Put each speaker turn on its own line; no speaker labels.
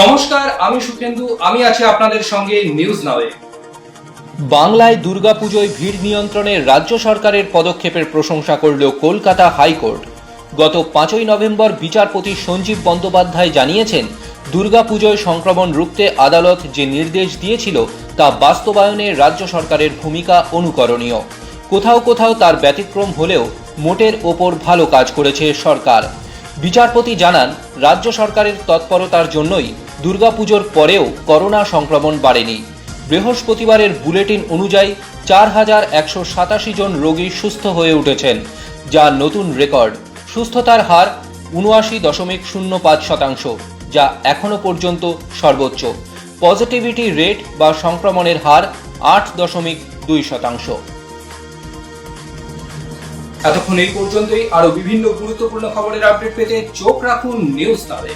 নমস্কার, আমি সুখেন্দু, আমি আছি আপনাদের সঙ্গে নিউজ নাওয়ে
বাংলায় দুর্গাপুজোয় ভিড় নিয়ন্ত্রণে রাজ্য সরকারের পদক্ষেপের প্রশংসা করল কলকাতা হাইকোর্ট। গত পাঁচই নভেম্বর বিচারপতি সঞ্জীব বন্দ্যোপাধ্যায় জানিয়েছেন, দুর্গাপুজোয় সংক্রমণ রুখতে আদালত যে নির্দেশ দিয়েছিল, তা বাস্তবায়নে রাজ্য সরকারের ভূমিকা অনুকরণীয়। কোথাও কোথাও তার ব্যতিক্রম হলেও মোটের ওপর ভালো কাজ করেছে সরকার। বিচারপতি জানান, রাজ্য সরকারের তৎপরতার জন্যই দুর্গাপুজোর পরেও করোনা সংক্রমণ বাড়েনি। বৃহস্পতিবারের বুলেটিন অনুযায়ী চার হাজার একশো সাতাশি জন রোগী সুস্থ হয়ে উঠেছেন, যা নতুন রেকর্ড। সুস্থতার হার উনআশি দশমিক শূন্য পাঁচ শতাংশ, যা এখনও পর্যন্ত সর্বোচ্চ। পজিটিভিটি রেট বা সংক্রমণের হার আট দশমিক দুই শতাংশ।
এতক্ষণ এই পর্যন্তই। আরও বিভিন্ন গুরুত্বপূর্ণ খবরের আপডেট পেতে চোখ রাখুন নিউজ নাওয়ে